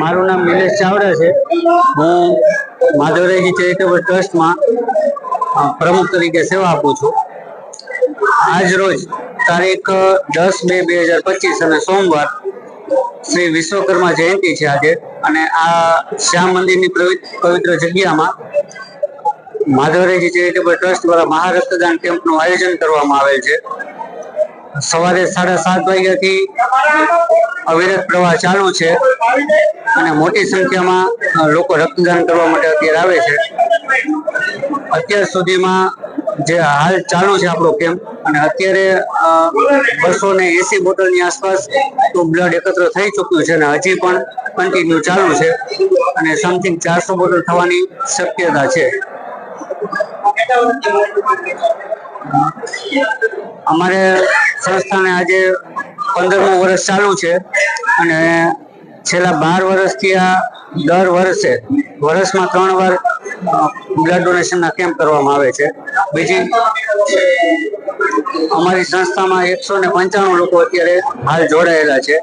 મારું નામ નિલેશ ચાવડા છે. હું માધવરાયજી ચેરિટેબલ ટ્રસ્ટમાં પ્રમુખ તરીકે સેવા આપું છું. આજ રોજ તારીખ, દસ બે બે હજાર પચીસ અને સોમવાર શ્રી વિશ્વકર્મા જયંતિ છે આજે. અને આ શ્યામ મંદિરની પવિત્ર જગ્યામાં માધવરાયજી ચેરિટેબલ ટ્રસ્ટ દ્વારા મહારક્તદાન કેમ્પનું આયોજન કરવામાં આવેલ છે. સવારે સાડા સાત વાગ્યાથી અવિરત પ્રવાહ ચાલુ છે. અને મોટી સંખ્યામાં લોકો રક્તદાન કરવા માટે અત્યારે આવે છે. અત્યાર સુધીમાં જે હાલ ચાલુ છે આપણો કેમ્પ, અને અત્યારે બસો ને એસી બોટલની આસપાસ તો બ્લડ એકત્ર થઈ ચૂક્યું છે અને હજી પણ કન્ટિન્યુ ચાલુ છે. અને સમથિંગ ચારસો બોટલ થવાની શક્યતા છે. અમારે સંસ્થાને આજે પંદરમું વર્ષ ચાલુ છે અને છેલ્લા બાર વર્ષથી આ દર વર્ષે વર્ષમાં ત્રણ વાર બ્લડ ડોનેશનના કેમ્પ કરવામાં આવે છે. બીજી, અમારી સંસ્થામાં એકસો ને પંચાણું લોકો અત્યારે હાલ જોડાયેલા છે.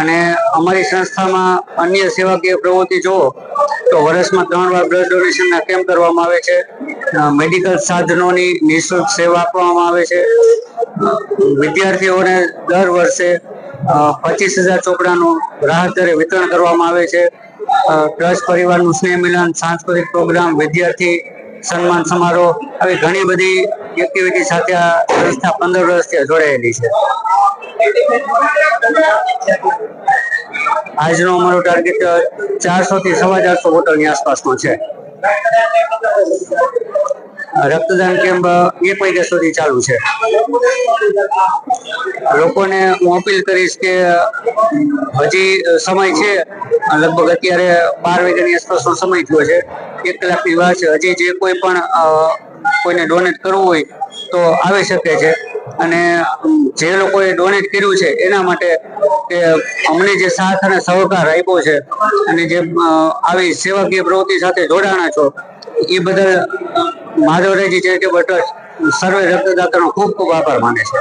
અને અમારી સંસ્થામાં અન્ય સેવાકીય પ્રવૃત્તિ જુઓ, તો વર્ષમાં ત્રણ વાર બ્લડ ડોનેશનના કેમ્પ કરવામાં આવે છે. મેડિકલ સાધનોની નિઃશુલ્ક સેવા આપવામાં આવે છે. વિદ્યાર્થીઓને દર વર્ષે પચીસ હજાર ચોપડાનું રાહત દરે વિતરણ કરવામાં આવે છે ટ્રસ્ટ પરિવારનું સ્નેહ મિલન, સાંસ્કૃતિક પ્રોગ્રામ, વિદ્યાર્થી સન્માન સમારોહ આવી ઘણી બધી એક્ટિવિટી સાથે આ સંસ્થા પંદર વર્ષથી જોડાયેલી છે. આજનો અમારો ટાર્ગેટ ચારસો થી સવા ચારસો બોટલની આસપાસનો છે. રક્તદાન કેમ્પ એક વાગ્યા સુધી ચાલુ છે. લોકોને હું અપીલ કરીશ કે હજી સમય છે, લગભગ અત્યારે બાર વાગ્યાની આસપાસનો સમય થયો છે. એક કલાકની વાર છે. હજી જે કોઈ પણ કોઈને ડોનેટ કરવું હોય તો આવી શકે છે. અને જે લોકોએ ડોનેટ કર્યું છે એના માટે કે અમને જે સાથ અને સહકાર આપ્યો છે અને જે આવી સેવાકીય પ્રવૃત્તિ સાથે જોડાણા છો, એ બદલ માધવરાયજી ચેરિટેબલ ટ્રસ્ટ સર્વે રક્તદાતાનો ખૂબ ખૂબ આભાર માને છે.